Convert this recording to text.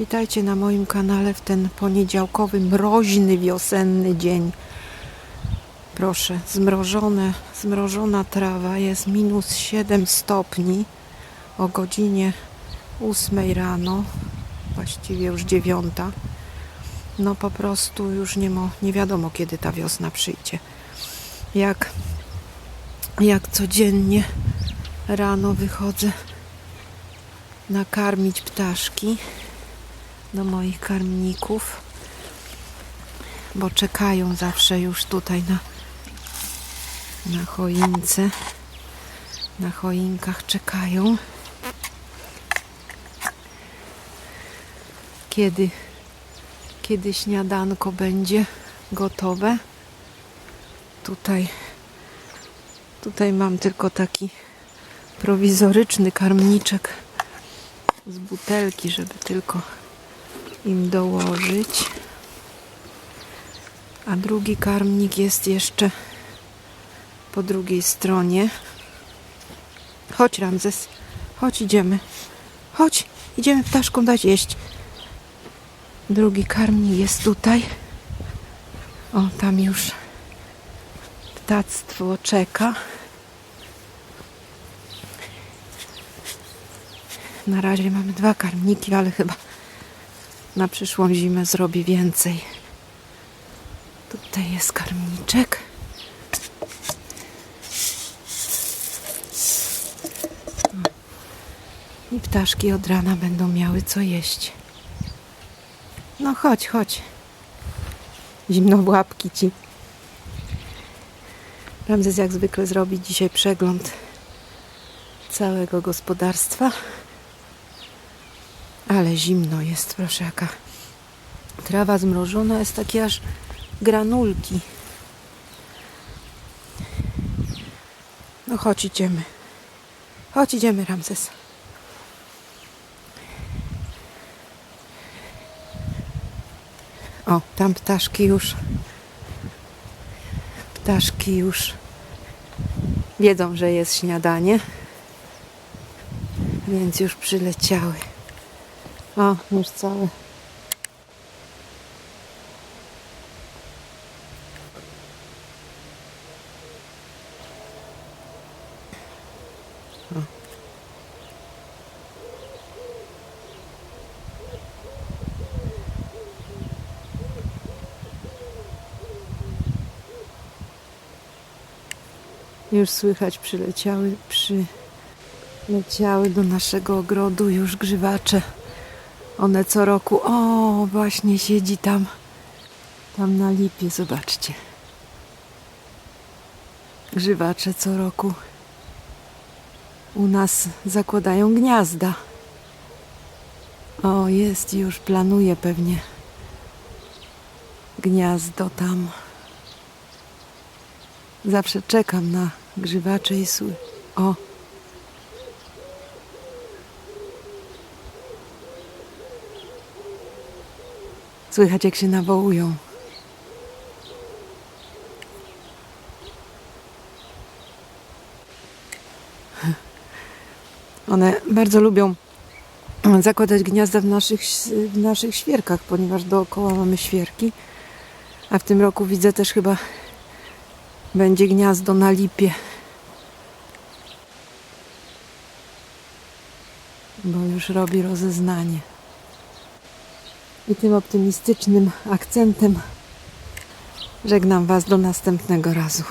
Witajcie na moim kanale w ten poniedziałkowy, mroźny, wiosenny dzień. Proszę, zmrożone, zmrożona trawa jest minus 7 stopni o godzinie 8 rano, właściwie już 9. No po prostu już nie, mo, nie wiadomo kiedy ta wiosna przyjdzie. Jak, jak codziennie rano wychodzę nakarmić ptaszki do moich karmników, bo czekają zawsze już tutaj na, na choince. Na choinkach czekają. Kiedy, kiedy śniadanko będzie gotowe. Tutaj, tutaj mam tylko taki prowizoryczny karmniczek z butelki, żeby tylko im dołożyć. A drugi karmnik jest jeszcze po drugiej stronie. Chodź, Ramzes. Chodź, idziemy. Chodź, idziemy ptaszkom dać jeść. Drugi karmnik jest tutaj. O, tam już ptactwo czeka. Na razie mamy dwa karmniki, ale chyba na przyszłą zimę zrobię więcej. Tutaj jest karmniczek. I ptaszki od rana będą miały co jeść. No chodź, chodź. Zimno w łapki ci. Ramzes jak zwykle zrobi dzisiaj przegląd całego gospodarstwa. Ale zimno jest, proszę jaka trawa zmrożona jest takie aż granulki. No chodź idziemy. Chodź idziemy, Ramzes. O, tam ptaszki już. Ptaszki już wiedzą, że jest śniadanie. Więc już przyleciały. O, już całe. O. Już słychać przyleciały, przyleciały do naszego ogrodu już grzywacze. One co roku, o właśnie siedzi tam, tam na lipie, zobaczcie. Grzywacze co roku u nas zakładają gniazda. O, jest już, planuje pewnie gniazdo tam. Zawsze czekam na grzywacze i sły. O, Słychać jak się nawołują. One bardzo lubią zakładać gniazda w naszych, w naszych świerkach, ponieważ dookoła mamy świerki. A w tym roku widzę też chyba będzie gniazdo na lipie. Bo już robi rozeznanie. I tym optymistycznym akcentem żegnam Was do następnego razu.